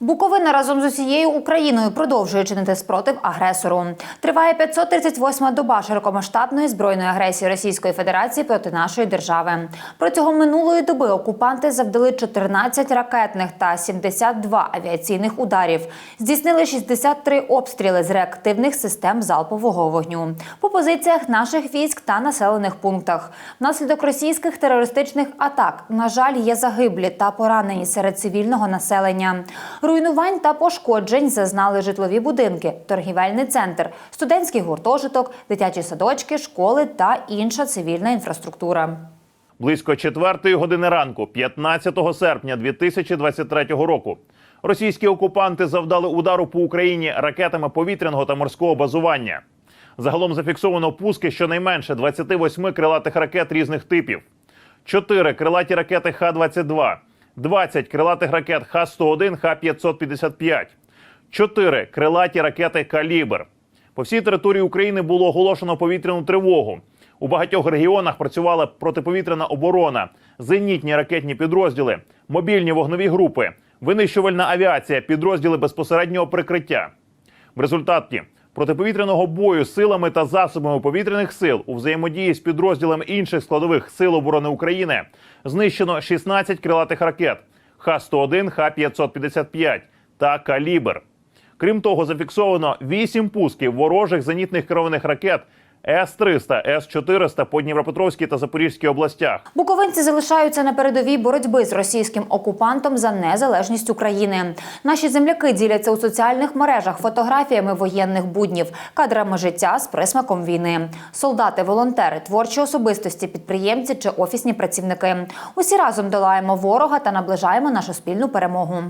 Буковина разом з усією Україною продовжує чинити спротив агресору. Триває 538-ма доба широкомасштабної збройної агресії Російської Федерації проти нашої держави. Протягом минулої доби окупанти завдали 14 ракетних та 72 авіаційних ударів. Здійснили 63 обстріли з реактивних систем залпового вогню по позиціях наших військ та населених пунктах. Внаслідок російських терористичних атак, на жаль, є загиблі та поранені серед цивільного населення. Руйнувань та пошкоджень зазнали житлові будинки, торгівельний центр, студентський гуртожиток, дитячі садочки, школи та інша цивільна інфраструктура. Близько четвертої години ранку, 15 серпня 2023 року, російські окупанти завдали удару по Україні ракетами повітряного та морського базування. Загалом зафіксовано пуски щонайменше 28 крилатих ракет різних типів, 4 крилаті ракети Х-22, 20 крилатих ракет Х-101, Х-555, 4 крилаті ракети Калібр. По всій території України було оголошено повітряну тривогу. У багатьох регіонах працювала протиповітряна оборона, зенітні ракетні підрозділи, мобільні вогнові групи, винищувальна авіація, підрозділи безпосереднього прикриття. В результаті протиповітряного бою силами та засобами повітряних сил у взаємодії з підрозділами інших складових сил оборони України знищено 16 крилатих ракет Х-101, Х-555 та Калібр. Крім того, зафіксовано 8 пусків ворожих зенітних керованих ракет С-300, С-400 по Дніпропетровській та Запорізькій областях. Буковинці залишаються на передовій боротьби з російським окупантом за незалежність України. Наші земляки діляться у соціальних мережах фотографіями воєнних буднів, кадрами життя з присмаком війни. Солдати, волонтери, творчі особистості, підприємці чи офісні працівники. Усі разом долаємо ворога та наближаємо нашу спільну перемогу.